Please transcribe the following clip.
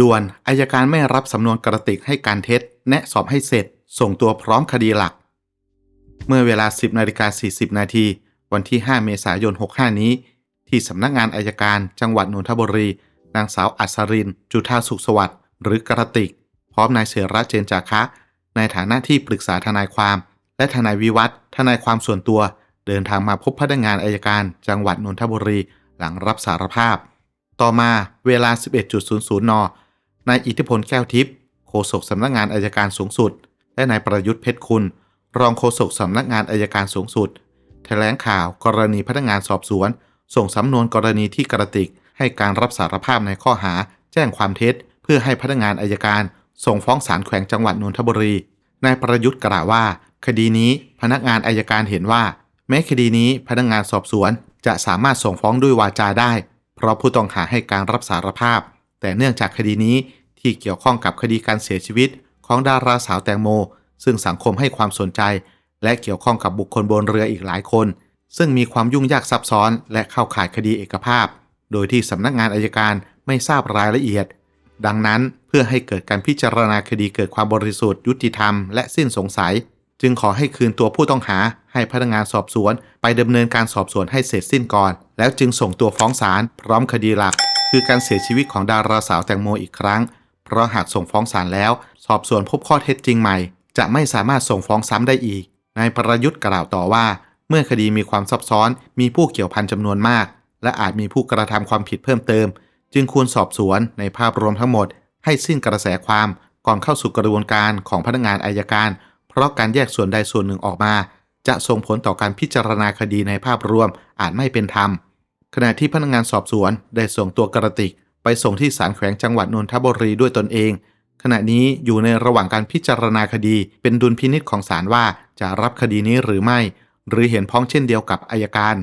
ด่วนอายการไม่รับสำนวนกระติกให้การเท็จ แนะสอบให้เสร็จ ส่งตัวพร้อมคดีหลัก เมื่อเวลา 10นาฬิกา40 นาที วันที่ 5 เมษายน 65 นี้ ที่สำนักงานอายการจังหวัดนนทบุรี นางสาวอัศริน จุธาสุขสวัสดิ์หรือกระติก พร้อมนายเสระเจนจาคะ ในฐานะที่ปรึกษาทนายความ และทนายวิวัฒน์ทนายความส่วนตัว เดินทางมาพบพนักงานอายการ จังหวัดนนทบุรี หลังรับสารภาพ ต่อมาเวลา 11.00 น นายอิทธิพลแก้วทิพย์โฆษกสำนักงานอายการสูงสุด และนายประยุทธ์เพชรคุณ รองโฆษกสำนักงานอายการสูงสุด แถลงข่าวกรณีพนักงานสอบสวน ส่งสำนวนกรณีที่กระติก ให้การรับสารภาพในข้อหา แจ้งความเท็จ เพื่อให้พนักงานอายการ ส่งฟ้องศาลแขวงจังหวัดนนทบุรี นายประยุทธ์กล่าวว่า คดีนี้พนักงานอายการเห็นว่า แม้คดีนี้พนักงานสอบสวนจะสามารถส่งฟ้องด้วยวาจาได้ เพราะผู้ต้องหาให้การรับสารภาพ แต่เนื่องจากคดีนี้ ที่เกี่ยวข้องกับคดีการเสียชีวิตของดาราสาวแตงโม ซึ่งสังคมให้ความสนใจ และเกี่ยวข้องกับบุคคลบนเรืออีกหลายคน ซึ่งมีความยุ่งยากซับซ้อน และเข้าข่ายคดีเอกภาพ โดยที่สำนักงานอายการไม่ทราบรายละเอียด ดังนั้นเพื่อให้เกิดการพิจารณาคดีเกิดความบริสุทธิ์ยุติธรรมและสิ้นสงสัย จึงขอให้คืนตัวผู้ต้องหา ให้พนักงานสอบสวน ไปดำเนินการสอบสวนให้เสร็จสิ้นก่อน แล้วจึงส่งตัวฟ้องศาลพร้อมคดีหลัก คือการเสียชีวิตของดาราสาวแตงโมอีกครั้ง เพราะหากส่งฟ้องศาลแล้ว สอบสวนพบข้อเท็จจริงใหม่ จะไม่สามารถส่งฟ้องซ้ำได้อีกนายประยุทธ์กล่าวต่อว่า เมื่อคดีมีความซับซ้อนมีผู้เกี่ยวพันจำนวนมาก และอาจมีผู้กระทำความผิดเพิ่มเติม จึงควรสอบสวนในภาพรวมทั้งหมด ให้สิ้นกระแสความก่อนเข้าสู่กระบวนการของพนักงานอายการ เพราะการแยกส่วนใดส่วนหนึ่งออกมา จะส่งผลต่อการพิจารณาคดีในภาพรวมอาจไม่เป็นธรรมขณะที่พนักงานสอบสวนได้ส่งตัวกระติก ไปส่งที่ศาลแขวงจังหวัดนนทบุรีด้วยตนเอง ขณะนี้อยู่ในระหว่างการพิจารณาคดี เป็นดุลพินิษของศาลว่าจะรับคดีนี้หรือไม่ หรือเห็นพ้องเช่นเดียวกับอายการ